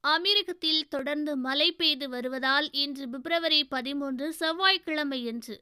அமெரிக்கத்தில் தொடர்ந்து மழை பெய்து வருவதால் இன்று பிப்ரவரி பதிமூன்று செவ்வாய்க்கிழமை என்று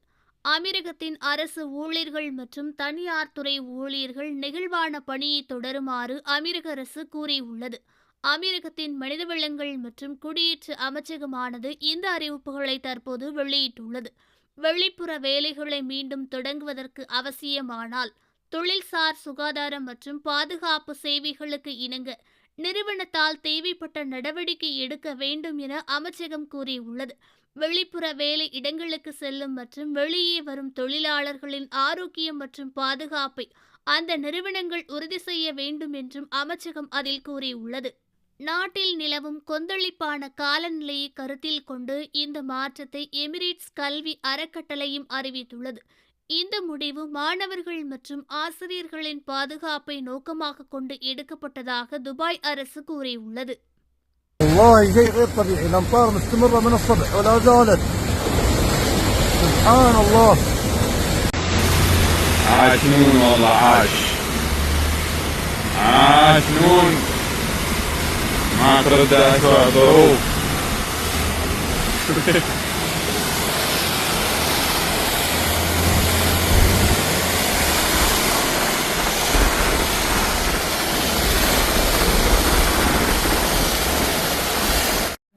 அமெரிக்கத்தின் அரசு ஊழியர்கள் மற்றும் தனியார் துறை ஊழியர்கள் நெகிழ்வான பணியை தொடருமாறு அமெரிக்க அரசு கூறியுள்ளது. அமெரிக்கத்தின் மனிதவளங்கள் மற்றும் குடியேற்று அமைச்சகமானது இந்த அறிவிப்புகளை தற்போது வெளியிட்டுள்ளது. வெளிப்புற வேலைகளை மீண்டும் தொடங்குவதற்கு அவசியமானால் தொழில்சார் சுகாதாரம் மற்றும் பாதுகாப்பு சேவைகளுக்கு இணங்க நிறுவனத்தால் தேவைப்பட்ட நடவடிக்கை எடுக்க வேண்டும் என அமைச்சகம் கூறியுள்ளது. வெளிப்புற வேலை இடங்களுக்கு செல்லும் மற்றும் வெளியே வரும் தொழிலாளர்களின் ஆரோக்கியம் மற்றும் பாதுகாப்பை அந்த நிறுவனங்கள் உறுதி செய்ய வேண்டும் என்றும் அமைச்சகம் அதில் கூறியுள்ளது. நாட்டில் நிலவும் கொந்தளிப்பான காலநிலையை கருத்தில் கொண்டு இந்த மாற்றத்தை எமிரேட்ஸ் கல்வி அறக்கட்டளையும் அறிவித்துள்ளது. இந்த முடிவு மாணவர்கள் மற்றும் ஆசிரியர்களின் பாதுகாப்பை நோக்கமாக கொண்டு எடுக்கப்பட்டதாக துபாய் அரசு கூறியுள்ளது والله شيء غير طبيعي الامطار مستمره من الصبح ولا زالت سبحان الله عاش نون والله عاش عاش نون ما ترد أسوأ ظروف